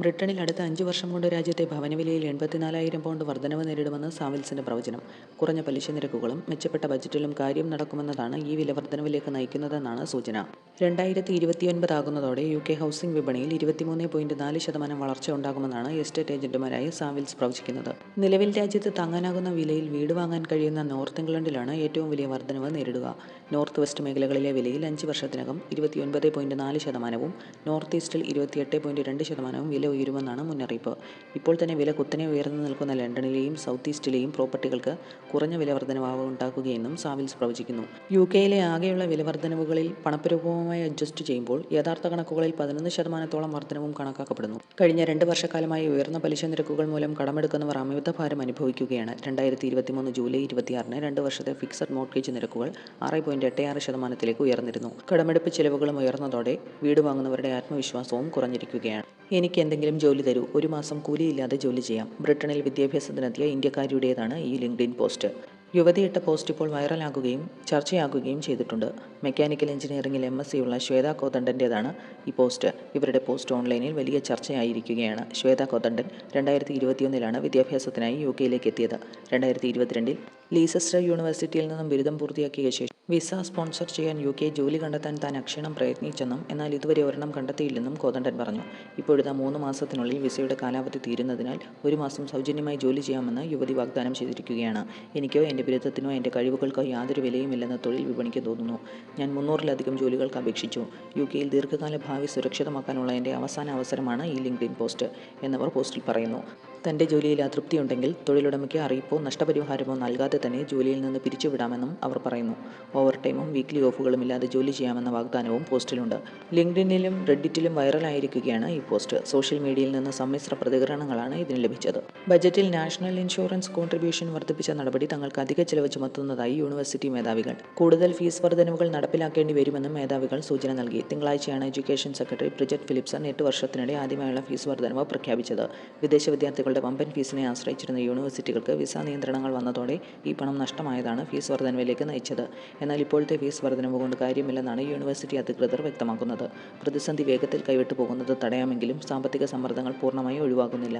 ബ്രിട്ടനിൽ അടുത്ത അഞ്ച് വർഷം കൊണ്ട് രാജ്യത്തെ ഭവനവിലയിൽ എൺപത്തിനാലായിരം പൗണ്ട് വർധനവ് നേരിടുമെന്ന് സാവിൽസിന്റെ പ്രവചനം. കുറഞ്ഞ പലിശ നിരക്കുകളും മെച്ചപ്പെട്ട ബജറ്റിലും കാര്യം നടക്കുമെന്നതാണ് ഈ വില വർധനവിലേക്ക് നയിക്കുന്നതെന്നാണ് സൂചന. രണ്ടായിരത്തി ഇരുപത്തിയൊൻപത് ആകുന്നതോടെ യു കെ ഹൗസിംഗ് വിപണിയിൽ ഇരുപത്തിമൂന്ന് പോയിന്റ് നാല് ശതമാനം വളർച്ച ഉണ്ടാകുമെന്നാണ് എസ്റ്റേറ്റ് ഏജന്റുമാരായ സാവിൽസ് പ്രവചിക്കുന്നത്. നിലവിൽ രാജ്യത്ത് താങ്ങാനാകുന്ന വിലയിൽ വീട് വാങ്ങാൻ കഴിയുന്ന നോർത്ത് ഇംഗ്ലണ്ടിലാണ് ഏറ്റവും വലിയ വർധനവ് നേരിടുക. നോർത്ത് വെസ്റ്റ് മേഖലകളിലെ വിലയിൽ അഞ്ച് വർഷത്തിനകം ഇരുപത്തിയൊൻപത് പോയിന്റ് നാല് ശതമാനവും നോർത്ത് ഈസ്റ്റിൽ ഇരുപത്തിയെട്ട് പോയിന്റ് രണ്ട് ശതമാനവും വില ഉയരുമെന്നാണ് മുന്നറിയിപ്പ്. ഇപ്പോൾ തന്നെ വില കുത്തനെ ഉയർന്നു നിൽക്കുന്ന ലണ്ടനിലെയും സൗത്ത് ഈസ്റ്റിലെയും പ്രോപ്പർട്ടികൾക്ക് കുറഞ്ഞ വില വർധനവാവ് ഉണ്ടാക്കുകയെന്നും സാവിൽസ് പ്രവചിക്കുന്നു. യു കെയിലെ ആകെയുള്ള വില വർധനവുകളിൽ പണപ്പെരുപ്പവുമായി അഡ്ജസ്റ്റ് ചെയ്യുമ്പോൾ യഥാർത്ഥ കണക്കുകളിൽ പതിനൊന്ന് ശതമാനത്തോളം വർധനവും കണക്കാക്കപ്പെടുന്നു. കഴിഞ്ഞ രണ്ട് വർഷക്കാലമായി ഉയർന്ന പലിശ നിരക്കുകൾ മൂലം കടമെടുക്കുന്നവർ അമിതഭാരം അനുഭവിക്കുകയാണ്. രണ്ടായിരത്തി ഇരുപത്തിമൂന്ന് ജൂലൈ ഇരുപത്തിയാറിന് രണ്ട് വർഷത്തെ ഫിക്സഡ് മോർഗേജ് നിരക്കുകൾ ആറ് പോയിന്റ് എട്ട് ആറ് ശതമാനത്തിലേക്ക് ഉയർന്നിരുന്നു. കടമെടുപ്പ് ചെലവുകളും ഉയർന്നതോടെ വീട് വാങ്ങുന്നവരുടെ ആത്മവിശ്വാസവും കുറഞ്ഞിരിക്കുകയാണ്. എനിക്ക് എന്തെങ്കിലും ജോലി തരൂ. ഒരു മാസം കൂലിയില്ലാതെ ജോലി ചെയ്യാം. ബ്രിട്ടനിൽ വിദ്യാഭ്യാസത്തിനെത്തിയ ഇന്ത്യക്കാരിയുടേതാണ് ഈ ലിങ്ക്ഡിൻ പോസ്റ്റ്. യുവതിയിട്ട പോസ്റ്റ് ഇപ്പോൾ വൈറലാകുകയും ചർച്ചയാകുകയും ചെയ്തിട്ടുണ്ട്. മെക്കാനിക്കൽ എഞ്ചിനീയറിംഗിൽ എം. എസ്. സിയുള്ള ശ്വേത കോതണ്ടന്റേതാണ് ഈ പോസ്റ്റ്. ഇവരുടെ പോസ്റ്റ് ഓൺലൈനിൽ വലിയ ചർച്ചയായിരിക്കുകയാണ്. ശ്വേത കോതണ്ടൻ രണ്ടായിരത്തി ഇരുപത്തിയൊന്നിലാണ് വിദ്യാഭ്യാസത്തിനായി യു കെയിലേക്ക് എത്തിയത്. രണ്ടായിരത്തി ഇരുപത്തിരണ്ടിൽ ലീസസ്റ്റർ യൂണിവേഴ്സിറ്റിയിൽ നിന്നും ബിരുദം പൂർത്തിയാക്കിയ ശേഷം വിസ സ്പോൺസർ ചെയ്യാൻ യു കെ ജോലി കണ്ടെത്താൻ താൻ അക്ഷീണം പ്രയത്നിച്ചെന്നും എന്നാൽ ഇതുവരെ ഒരെണ്ണം കണ്ടെത്തിയില്ലെന്നും കോതണ്ടൻ പറഞ്ഞു. ഇപ്പോഴത്തെ മൂന്ന് മാസത്തിനുള്ളിൽ വിസയുടെ കാലാവധി തീരുന്നതിനാൽ ഒരു മാസം സൗജന്യമായി ജോലി ചെയ്യാമെന്ന് യുവതി വാഗ്ദാനം ചെയ്തിരിക്കുകയാണ്. എനിക്കോ എന്റെ ബിരുദത്തിനോ എന്റെ കഴിവുകൾക്കോ യാതൊരു വിലയുമില്ലെന്ന് തൊഴിൽ വിപണിക്ക് തോന്നുന്നു. ഞാൻ മുന്നൂറിലധികം ജോലികൾക്ക് അപേക്ഷിച്ചു. യു കെയിൽ ദീർഘകാല ഭാവി സുരക്ഷിതമാക്കാനുള്ള എന്റെ അവസാന അവസരമാണ് ഈ ലിങ്ക്ഡിൻ പോസ്റ്റ് എന്നവർ പോസ്റ്റിൽ പറയുന്നു. തന്റെ ജോലിയിൽ അതൃപ്തിയുണ്ടെങ്കിൽ തൊഴിലുടമയ്ക്ക് അറിയിപ്പോ നഷ്ടപരിഹാരമോ നൽകാതെ തന്നെ ജോലിയിൽ നിന്ന് പിരിച്ചുവിടാമെന്നും അവർ പറയുന്നു. ഓവർ ടൈമും വീക്ക്ലി ഓഫുകളും ഇല്ലാതെ ജോലി ചെയ്യാമെന്ന വാഗ്ദാനവും പോസ്റ്റിലുണ്ട്. ലിങ്ക്ഡിനിലും റെഡിറ്റിലും വൈറലായിരിക്കുകയാണ് ഈ പോസ്റ്റ്. സോഷ്യൽ മീഡിയയിൽ നിന്ന് സമ്മിശ്ര പ്രതികരണങ്ങളാണ് ഇതിന് ലഭിച്ചത്. ബജറ്റിൽ നാഷണൽ ഇൻഷുറൻസ് കോൺട്രിബ്യൂഷൻ വർദ്ധിപ്പിച്ച നടപടി തങ്ങൾക്ക് അധിക ചെലവ് ചുമത്തുന്നതായി യൂണിവേഴ്സിറ്റി മേധാവികൾ. കൂടുതൽ ഫീസ് വർധനവുകൾ നടപ്പിലാക്കേണ്ടി വരുമെന്നും മേധാവികൾ സൂചന നൽകി. തിങ്കളാഴ്ചയാണ് എഡ്യൂക്കേഷൻ സെക്രട്ടറി പ്രിജറ്റ് ഫിലിപ്സൺ എട്ട് വർഷത്തിനിടെ ആദ്യമായുള്ള ഫീസ് വർധനവ് പ്രഖ്യാപിച്ചത്. വിദേശ വിദ്യാർത്ഥികളുടെ വമ്പൻ ഫീസിനെ ആശ്രയിച്ചിരുന്ന യൂണിവേഴ്സിറ്റികൾക്ക് വിസ നിയന്ത്രണങ്ങൾ വന്നതോടെ ഈ പണം നഷ്ടമായതാണ് ഫീസ് വർധനവിലേക്ക് നയിച്ചത്. എന്നാൽ ഇപ്പോഴത്തെ ഫീസ് വർധനവ് കൊണ്ട് കാര്യമില്ലെന്നാണ് യൂണിവേഴ്സിറ്റി അധികൃതർ വ്യക്തമാക്കുന്നത്. പ്രതിസന്ധി വേഗത്തിൽ കൈവിട്ടു പോകുന്നത് തടയാമെങ്കിലും സാമ്പത്തിക സമ്മർദ്ദങ്ങൾ പൂർണമായി ഒഴിവാകുന്നില്ല.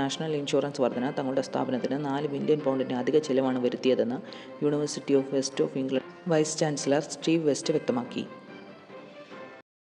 നാഷണൽ ഇൻഷുറൻസ് വർധന തങ്ങളുടെ സ്ഥാപനത്തിന് നാല് മില്യൺ പൗണ്ടിന്റെ അധിക ചെലവാണ് വരുത്തിയതെന്ന് university of west of England vice chancellor Steve West വ്യക്തമാക്കി.